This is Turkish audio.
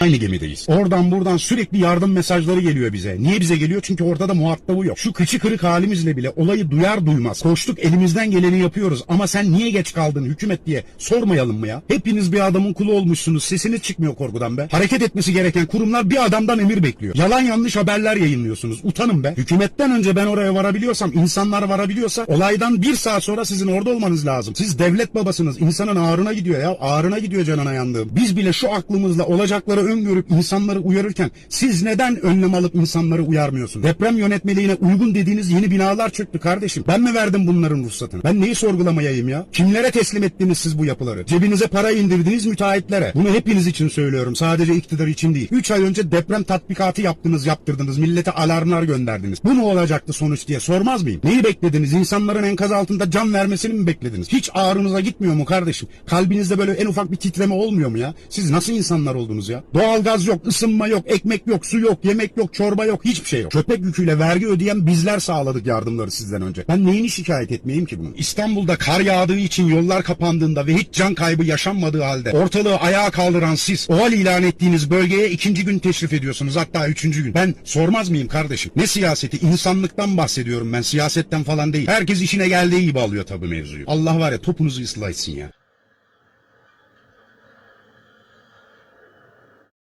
Aynı gemideyiz. Oradan buradan sürekli yardım mesajları geliyor bize. Niye bize geliyor? Çünkü ortada muhatabı yok. Şu kıçı kırık halimizle bile olayı duyar duymaz. Koştuk elimizden geleni yapıyoruz. Ama sen niye geç kaldın hükümet diye sormayalım mı ya? Hepiniz bir adamın kulu olmuşsunuz. Sesiniz çıkmıyor korkudan be. Hareket etmesi gereken kurumlar bir adamdan emir bekliyor. Yalan yanlış haberler yayınlıyorsunuz. Utanın be. Hükümetten önce ben oraya varabiliyorsam, insanlar varabiliyorsa olaydan bir saat sonra sizin orada olmanız lazım. Siz devlet babasınız. İnsanın ağrına gidiyor ya. Ağrına gidiyor canına yandığım. Biz bile şu aklımızla olacakları öngörüp insanları uyarırken siz neden önlem alıp insanları uyarmıyorsunuz? Deprem yönetmeliğine uygun dediğiniz yeni binalar çöktü kardeşim. Ben mi verdim bunların ruhsatını? Ben neyi sorgulamayayım ya? Kimlere teslim ettiniz siz bu yapıları? Cebinize para indirdiniz müteahhitlere. Bunu hepiniz için söylüyorum. Sadece iktidar için değil. 3 ay önce deprem tatbikatı yaptınız, yaptırdınız. Millete alarmlar gönderdiniz. Bu mu olacaktı sonuç diye sormaz mıyım? Neyi beklediniz? İnsanların enkaz altında can vermesini mi beklediniz? Hiç ağrınıza gitmiyor mu kardeşim? Kalbinizde böyle en ufak bir titreme olmuyor mu ya? Siz nasıl insanlar oldunuz ya? Doğalgaz yok, ısınma yok, ekmek yok, su yok, yemek yok, çorba yok, hiçbir şey yok. Köpek yüküyle vergi ödeyen bizler sağladık yardımları sizden önce. Ben neyini şikayet etmeyeyim ki bunun? İstanbul'da kar yağdığı için yollar kapandığında ve hiç can kaybı yaşanmadığı halde ortalığı ayağa kaldıran siz OAL ilan ettiğiniz bölgeye ikinci gün teşrif ediyorsunuz hatta üçüncü gün. Ben sormaz mıyım kardeşim? Ne siyaseti? İnsanlıktan bahsediyorum ben siyasetten falan değil. Herkes işine geldiği gibi alıyor tabii mevzuyu. Allah var ya topunuzu ıslah etsin ya.